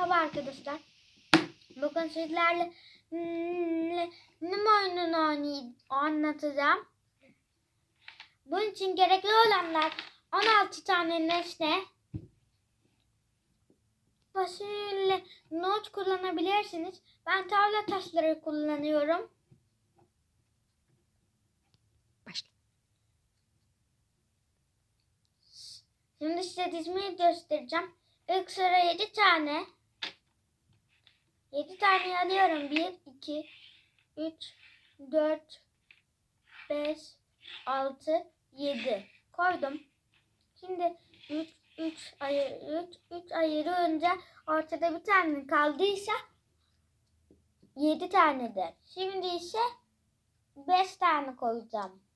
Merhaba arkadaşlar. Bugün sizlerle nim oyununu anlatacağım. Bunun için gerekli olanlar 16 tane nesne. Fasulye not kullanabilirsiniz. Ben tavla taşları kullanıyorum. Başla. Şimdi size dizmeyi göstereceğim. İlk sıra 7 tane. 7 tane alıyorum. 1, 2, 3, 4, 5, 6, 7. Koydum. Şimdi 3, 3 ayır, 3, 3 ayırınca ortada bir tane kaldıysa 7 tanedir. Şimdi ise 5 tane koyacağım.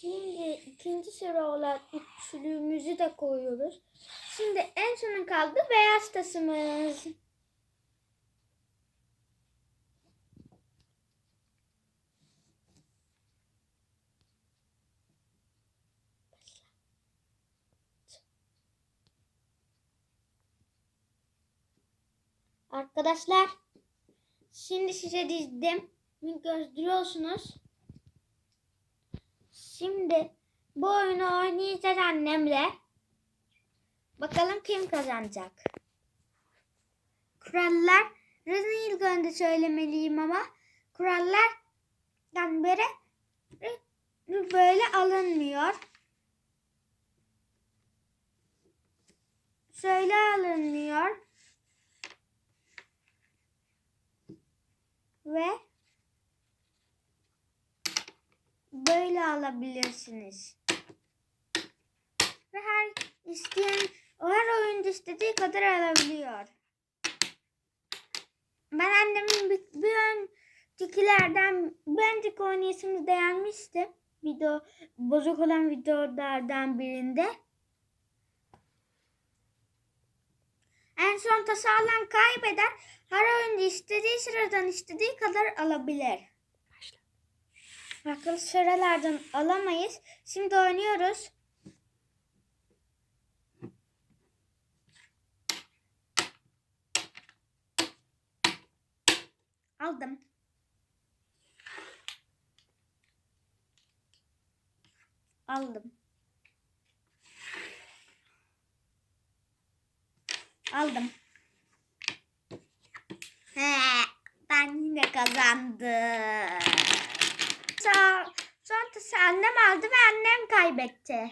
Şimdi ikinci sıra olan üçlüğümüzü de koyuyoruz. Şimdi en sona kaldı beyaz tasımız. Arkadaşlar şimdi size dizdim. Gösteriyorsunuz. Şimdi bu oyunu oynayacağız annemle. Bakalım kim kazanacak. Kurallar ilk önce söylemeliyim ama kurallar yani böyle böyle alınmıyor. Şöyle alınmıyor. Ve böyle alabilirsiniz. Ve her isteyen her oyuncu istediği kadar alabiliyor. Ben annemin bir, bir öncekilerden bir önceki oynayışımızı beğenmiştim. Video bozuk olan videolardan birinde. En son tası alan kaybeder. Her oyuncu istediği sıradan istediği kadar alabilir. Farklı sıralardan alamayız. Şimdi oynuyoruz. Aldım. Aldım. Aldım. He, ben yine kazandım. Annem aldı ve annem kaybetti.